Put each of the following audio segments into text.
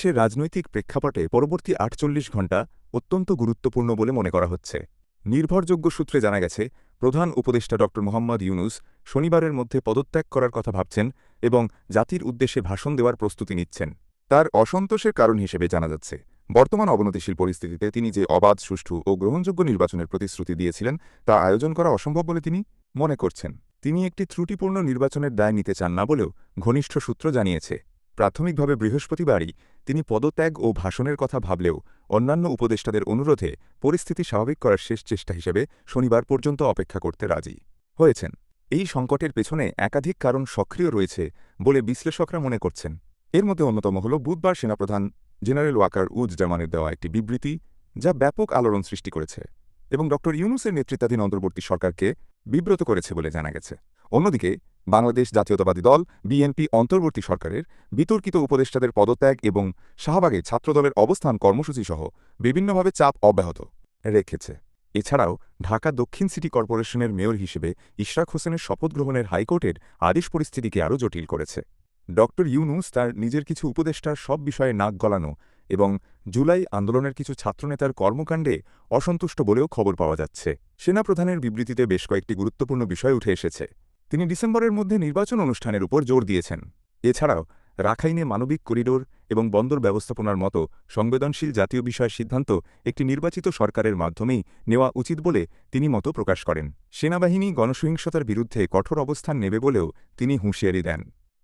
সে রাজনৈতিক প্রেক্ষাপটে পরবর্তী আটচল্লিশ ঘণ্টা অত্যন্ত গুরুত্বপূর্ণ বলে মনে করা হচ্ছে। নির্ভরযোগ্য সূত্রে জানা গেছে, প্রধান উপদেষ্টা ড. মোহাম্মদ ইউনুস শনিবারের মধ্যে পদত্যাগ করার কথা ভাবছেন এবং জাতির উদ্দেশ্যে ভাষণ দেওয়ার প্রস্তুতি নিচ্ছেন। তার অসন্তোষের কারণ হিসেবে জানা যাচ্ছে, বর্তমান অবনতিশীল পরিস্থিতিতে তিনি যে অবাধ, সুষ্ঠু ও গ্রহণযোগ্য নির্বাচনের প্রতিশ্রুতি দিয়েছিলেন, তা আয়োজন করা অসম্ভব বলে তিনি মনে করছেন। তিনি একটি ত্রুটিপূর্ণ নির্বাচনের দায় নিতে চান না বলেও ঘনিষ্ঠ সূত্র জানিয়েছে। প্রাথমিকভাবে বৃহস্পতিবারই তিনি পদত্যাগ ও ভাষণের কথা ভাবলেও অন্যান্য উপদেষ্টাদের অনুরোধে পরিস্থিতি স্বাভাবিক করার শেষ চেষ্টা হিসেবে শনিবার পর্যন্ত অপেক্ষা করতে রাজি হয়েছেন। এই সংকটের পেছনে একাধিক কারণ সক্রিয় রয়েছে বলে বিশ্লেষকরা মনে করছেন। এর মধ্যে অন্যতম হল বুধবার সেনাপ্রধান জেনারেল ওয়াকার উজ জামানের দেওয়া একটি বিবৃতি যা ব্যাপক আলোড়ন সৃষ্টি করেছে এবং ড ইউনুসের নেতৃত্বাধীন অন্তর্বর্তী সরকারকে বিব্রত করেছে বলে জানা গেছে। অন্যদিকে বাংলাদেশ জাতীয়তাবাদী দল, বিএনপি অন্তর্বর্তী সরকারের, বিতর্কিত উপদেষ্টাদের পদত্যাগ এবং শাহবাগে ছাত্রদলের অবস্থান কর্মসূচি সহ বিভিন্নভাবে চাপ অব্যাহত রেখেছে। এছাড়াও ঢাকা দক্ষিণ সিটি কর্পোরেশনের মেয়র হিসেবে ইশরাক হোসেনের শপথ গ্রহণের হাইকোর্টের আদেশ পরিস্থিতিকে আরও জটিল করেছে। ড. ইউনুস তার নিজের কিছু উপদেষ্টার সব বিষয়ে নাক গলানো এবং জুলাই আন্দোলনের কিছু ছাত্রনেতার কর্মকাণ্ডে অসন্তুষ্ট বলেও খবর পাওয়া যাচ্ছে। সেনাপ্রধানের বিবৃতিতে বেশ কয়েকটি গুরুত্বপূর্ণ বিষয় উঠে এসেছে। তিনি ডিসেম্বরের মধ্যে নির্বাচন অনুষ্ঠানের উপর জোর দিয়েছেন। এছাড়াও, রাখাইনে মানবিক করিডোর এবং বন্দর ব্যবস্থাপনার মতো সংবেদনশীল জাতীয় বিষয়ের সিদ্ধান্ত একটি নির্বাচিত সরকারের মাধ্যমেই নেওয়া উচিত বলে তিনি মতো প্রকাশ করেন। সেনাবাহিনী গণসহিংসতার বিরুদ্ধে কঠোর অবস্থান নেবে বলেও তিনি হুঁশিয়ারি দেন।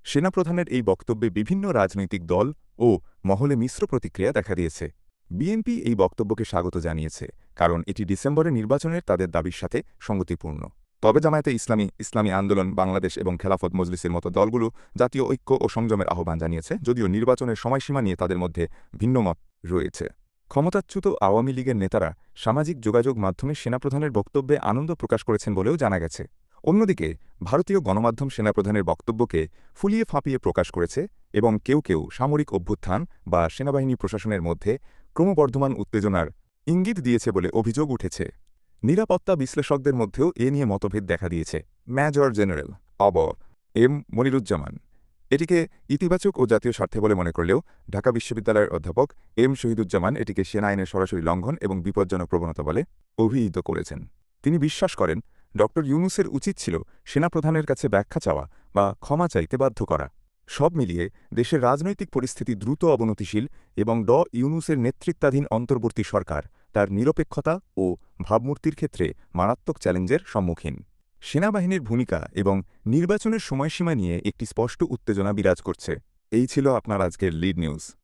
সেনাপ্রধানের এই বক্তব্যে বিভিন্ন রাজনৈতিক দল ও মহলে মিশ্র প্রতিক্রিয়া দেখা দিয়েছে। বিএনপি এই বক্তব্যকে স্বাগত জানিয়েছে, কারণ এটি ডিসেম্বরে নির্বাচনের তাদের দাবির সাথে সঙ্গতিপূর্ণ। তবে জামায়াতে ইসলামী ইসলামী আন্দোলন, বাংলাদেশ এবং খেলাফত মজলিসের মতো দলগুলো জাতীয় ঐক্য ও সংযমের আহ্বান জানিয়েছে, যদিও নির্বাচনের সময়সীমা নিয়ে তাদের মধ্যে ভিন্নমত রয়েছে। ক্ষমতাচ্যুত আওয়ামী লীগের নেতারা সামাজিক যোগাযোগ মাধ্যমে সেনাপ্রধানের বক্তব্যে আনন্দ প্রকাশ করেছেন বলেও জানা গেছে। অন্যদিকে, ভারতীয় গণমাধ্যম সেনাপ্রধানের বক্তব্যকে ফুলিয়ে ফাঁপিয়ে প্রকাশ করেছে এবং কেউ কেউ সামরিক অভ্যুত্থান বা সেনাবাহিনী প্রশাসনের মধ্যে ক্রমবর্ধমান উত্তেজনার ইঙ্গিত দিয়েছে বলে অভিযোগ উঠেছে। নিরাপত্তা বিশ্লেষকদের মধ্যেও এ নিয়ে মতভেদ দেখা দিয়েছে। মেজর জেনারেল অব এম মনিরুজ্জামান। এটিকে ইতিবাচক ও জাতীয় স্বার্থে বলে মনে করলেও ঢাকা বিশ্ববিদ্যালয়ের অধ্যাপক এম শহীদুজ্জামান এটিকে সেনা আইনের সরাসরি লঙ্ঘন এবং বিপজ্জনক প্রবণতা বলে অভিহিত করেছেন। তিনি বিশ্বাস করেন ড ইউনুসের উচিত ছিল সেনাপ্রধানের কাছে ব্যাখ্যা চাওয়া বা ক্ষমা চাইতে বাধ্য করা। সব মিলিয়ে দেশের রাজনৈতিক পরিস্থিতি দ্রুত অবনতিশীল এবং ড. ইউনুসের নেতৃত্বাধীন অন্তর্বর্তী সরকার তার নিরপেক্ষতা ও ভাবমূর্তির ক্ষেত্রে মারাত্মক চ্যালেঞ্জের সম্মুখীন। সেনাবাহিনীর ভূমিকা এবং নির্বাচনের সময়সীমা নিয়ে একটি স্পষ্ট উত্তেজনা বিরাজ করছে। এই ছিল আপনার আজকের লিড নিউজ।